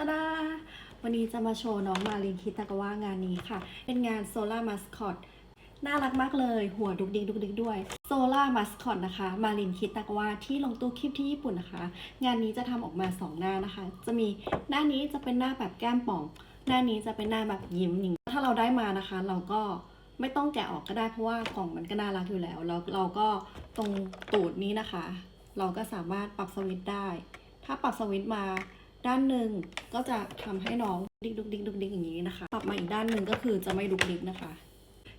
ตาดาวันนี้จะมาโชว์น้องมาลินคิตากาวางานนี้ค่ะ เป็นงาน Solar Mascot น่ารักมากเลย หัวดุกดิกดุกดิกด้วย Solar Mascot นะคะ มาลินคิตากาวาที่ลงตู้คลิปที่ญี่ปุ่นนะคะ งานนี้จะทำออกมา 2 หน้านะคะ จะมีหน้านี้จะเป็นหน้าแบบแก้มป่อง หน้านี้จะเป็นหน้าแบบยิ้มอย่างนี้ถ้าเราได้มานะคะ เราก็ไม่ต้องแกะออกก็ได้เพราะว่ากล่องมันก็น่ารักอยู่แล้ว แล้วเราก็ตรงตูดนี้นะคะ เราก็สามารถปรับสวิตช์ได้ ถ้าปรับสวิตช์มา ด้านหนึ่งก็จะทำให้น้องดิกดุกดิกดุกดิกอย่างนี้นะคะ ปรับมาอีกด้านหนึ่งก็คือจะไม่ดุกดิกนะคะ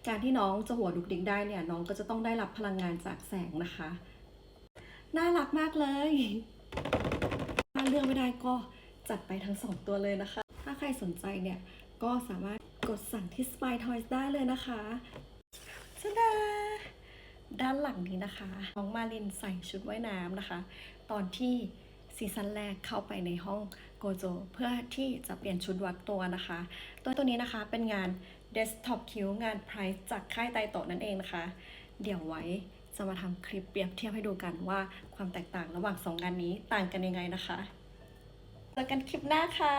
การที่น้องจะหัวดุกดิกได้เนี่ยน้องก็จะต้องได้รับพลังงานจากแสงนะคะ น่ารักมากเลย ถ้าเลือกไม่ได้ก็จัดไปทั้งสองตัวเลยนะคะ ถ้าใครสนใจเนี่ยก็สามารถกดสั่งที่ Spy Toys ได้เลยนะคะสดาด้านหลังนี้นะคะ น้องมาลินใส่ชุดว่ายน้ำนะคะ ตอนที่ ซีซั่นแรกเข้าไปในห้องโกโจเพื่อที่จะเปลี่ยนชุดวัดตัวนะคะ ตัวตัวนี้นะคะเป็นงาน Desktop Q งาน Price จากค่ายไตโตะนั่นเองนะคะ เดี๋ยวไว้จะมาทำคลิปเปรียบเทียบให้ดูกันว่าความแตกต่างระหว่างสองงานนี้ต่างกันยังไงนะคะ เจอกันคลิปหน้าค่ะ